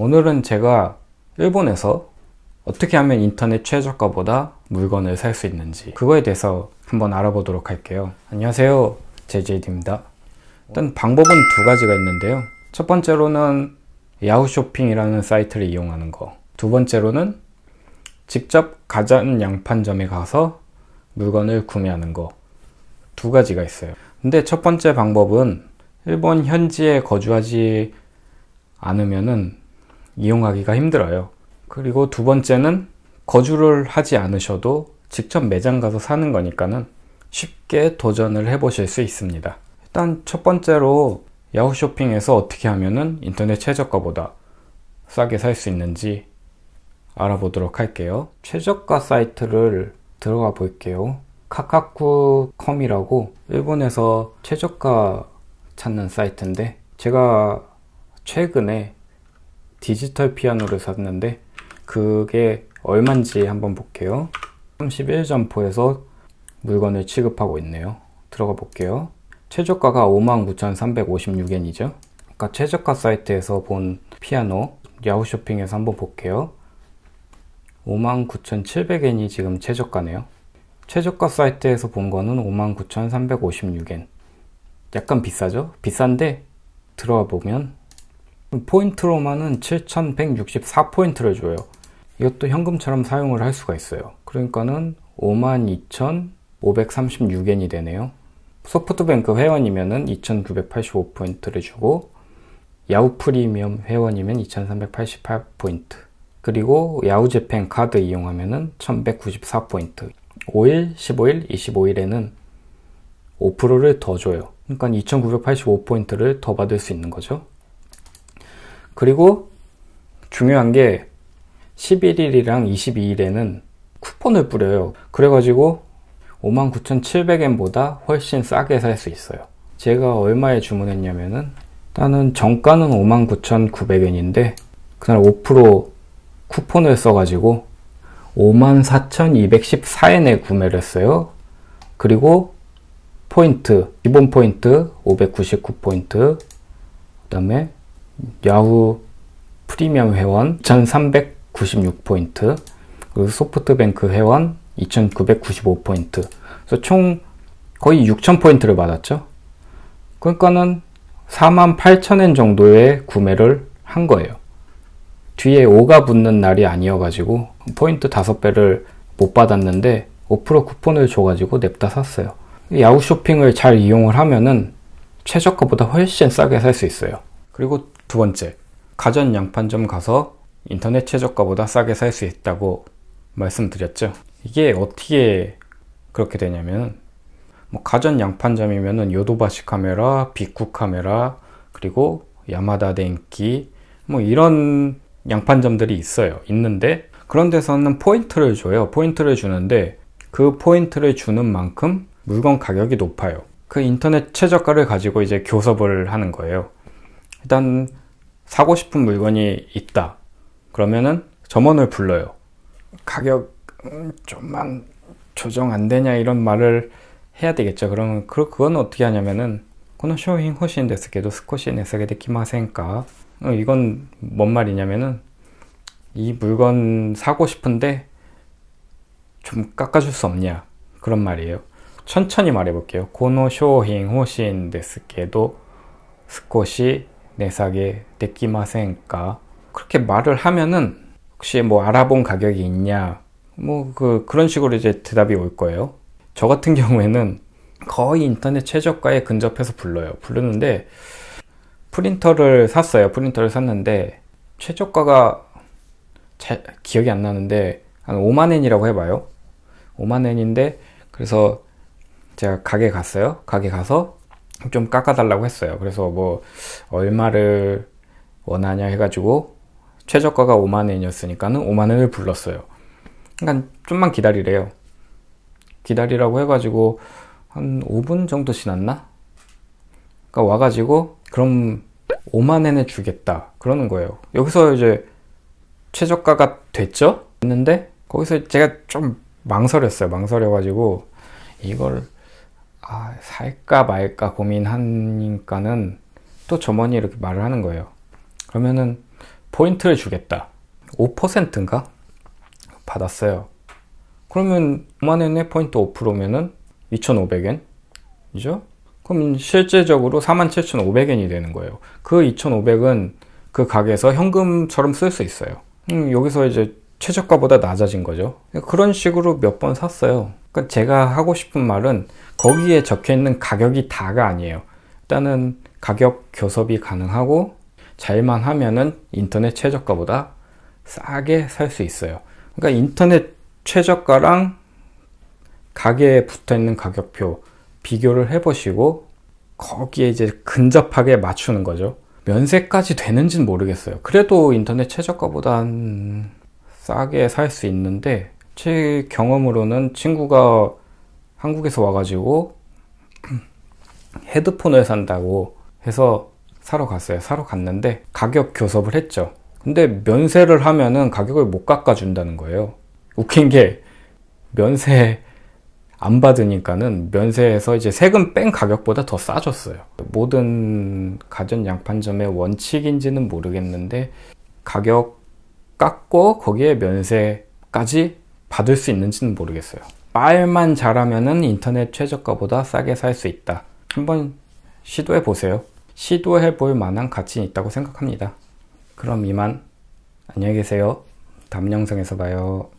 오늘은 제가 일본에서 어떻게 하면 인터넷 최저가보다 물건을 살 수 있는지 그거에 대해서 한번 알아보도록 할게요. 안녕하세요. JJD입니다. 일단 방법은 두 가지가 있는데요. 첫 번째로는 야후 쇼핑이라는 사이트를 이용하는 거. 두 번째로는 직접 가전 양판점에 가서 물건을 구매하는 거. 두 가지가 있어요. 근데 첫 번째 방법은 일본 현지에 거주하지 않으면은 이용하기가 힘들어요. 그리고 두 번째는 거주를 하지 않으셔도 직접 매장 가서 사는 거니까는 쉽게 도전을 해보실 수 있습니다. 일단 첫 번째로 야후 쇼핑에서 어떻게 하면은 인터넷 최저가보다 싸게 살 수 있는지 알아보도록 할게요. 최저가 사이트를 들어가 볼게요. 카카쿠컴이라고 일본에서 최저가 찾는 사이트인데 제가 최근에 디지털 피아노를 샀는데 그게 얼만지 한번 볼게요. 31점포에서 물건을 취급하고 있네요. 들어가 볼게요. 최저가가 59,356엔이죠. 아까 최저가 사이트에서 본 피아노 야후 쇼핑에서 한번 볼게요. 59,700엔이 지금 최저가네요. 최저가 사이트에서 본 거는 59,356엔. 약간 비싸죠? 비싼데 들어가 보면 포인트로만은 7,164포인트를 줘요. 이것도 현금처럼 사용을 할 수가 있어요. 그러니까는 52,536엔이 되네요. 소프트뱅크 회원이면은 2,985포인트를 주고 야후 프리미엄 회원이면 2,388포인트 그리고 야후 재팬 카드 이용하면은 1,194포인트 5일, 15일, 25일에는 5%를 더 줘요. 그러니까 2,985포인트를 더 받을 수 있는 거죠. 그리고 중요한 게 11일이랑 22일에는 쿠폰을 뿌려요. 그래가지고 59,700엔보다 훨씬 싸게 살 수 있어요. 제가 얼마에 주문했냐면은 일단은 정가는 59,900엔인데 그날 5% 쿠폰을 써가지고 54,214엔에 구매를 했어요. 그리고 포인트, 기본 포인트 599포인트, 그 다음에 야후 프리미엄 회원 1396포인트, 그리고 소프트뱅크 회원 2995포인트. 그래서 총 거의 6000포인트를 받았죠. 그러니까는 48,000엔 정도의 구매를 한 거예요. 뒤에 5가 붙는 날이 아니어가지고 포인트 5배를 못 받았는데 5% 쿠폰을 줘가지고 냅다 샀어요. 야후 쇼핑을 잘 이용을 하면은 최저가보다 훨씬 싸게 살 수 있어요. 그리고 두 번째, 가전 양판점 가서 인터넷 최저가보다 싸게 살 수 있다고 말씀드렸죠. 이게 어떻게 그렇게 되냐면 뭐 가전 양판점이면은 요도바시 카메라, 비쿠 카메라, 그리고 야마다 덴키 뭐 이런 양판점들이 있어요. 있는데 그런 데서는 포인트를 줘요. 포인트를 주는데 그 포인트를 주는 만큼 물건 가격이 높아요. 그 인터넷 최저가를 가지고 이제 교섭을 하는 거예요. 일단 사고 싶은 물건이 있다. 그러면은 점원을 불러요. 가격 음, 좀만 조정 안 되냐 이런 말을 해야 되겠죠. 그러면 그 그건 어떻게 하냐면은 코노 쇼잉 호신 데스케도 스코시 네스게 데키마센까 어, 이건 뭔 말이냐면은 이 물건 사고 싶은데 좀 깎아줄 수 없냐 그런 말이에요. 천천히 말해볼게요. 코노 쇼잉 호신 데스케도 스코시 내사게 데끼마센까 그렇게 말을 하면은 혹시 뭐 알아본 가격이 있냐 뭐 그 그런 식으로 이제 대답이 올 거예요. 저 같은 경우에는 거의 인터넷 최저가에 근접해서 불러요. 부르는데 프린터를 샀어요. 프린터를 샀는데 최저가가 잘 기억이 안 나는데 한 5만엔이라고 해봐요. 5만엔인데 그래서 제가 가게 갔어요. 가게 가서 좀 깎아달라고 했어요. 그래서 뭐 얼마를 원하냐 해가지고 최저가가 5만엔이었으니까는 5만엔을 불렀어요. 그러니까 좀만 기다리래요. 기다리라고 해가지고 한 5분 정도 지났나? 그러니까 와가지고 그럼 5만엔에 주겠다 그러는 거예요. 여기서 이제 최저가가 됐죠? 했는데 거기서 제가 좀 망설였어요. 망설여가지고 이걸 아, 살까 말까 고민하니까는 또 점원이 이렇게 말을 하는 거예요. 그러면은 포인트를 주겠다. 5%인가? 받았어요. 그러면 5만원에 포인트 5%면은 2,500엔? 이죠? 그럼 실제적으로 47,500엔이 되는 거예요. 그 2,500은 그 가게에서 현금처럼 쓸 수 있어요. 음, 여기서 이제 최저가보다 낮아진 거죠. 그런 식으로 몇 번 샀어요. 그러니까 제가 하고 싶은 말은 거기에 적혀 있는 가격이 다가 아니에요. 일단은 가격 교섭이 가능하고 잘만 하면은 인터넷 최저가보다 싸게 살 수 있어요. 그러니까 인터넷 최저가랑 가게에 붙어 있는 가격표 비교를 해보시고 거기에 이제 근접하게 맞추는 거죠. 면세까지 되는지는 모르겠어요. 그래도 인터넷 최저가보단 싸게 살 수 있는데 제 경험으로는 친구가 한국에서 와가지고 헤드폰을 산다고 해서 사러 갔어요. 사러 갔는데 가격 교섭을 했죠. 근데 면세를 하면은 가격을 못 깎아준다는 거예요. 웃긴 게 면세 안 받으니까는 면세에서 이제 세금 뺀 가격보다 더 싸졌어요. 모든 가전 양판점의 원칙인지는 모르겠는데 가격 깎고 거기에 면세까지 받을 수 있는지는 모르겠어요. 말만 잘하면은 인터넷 최저가보다 싸게 살 수 있다. 한번 시도해 보세요. 시도해 볼 만한 가치는 있다고 생각합니다. 그럼 이만 안녕히 계세요. 다음 영상에서 봐요.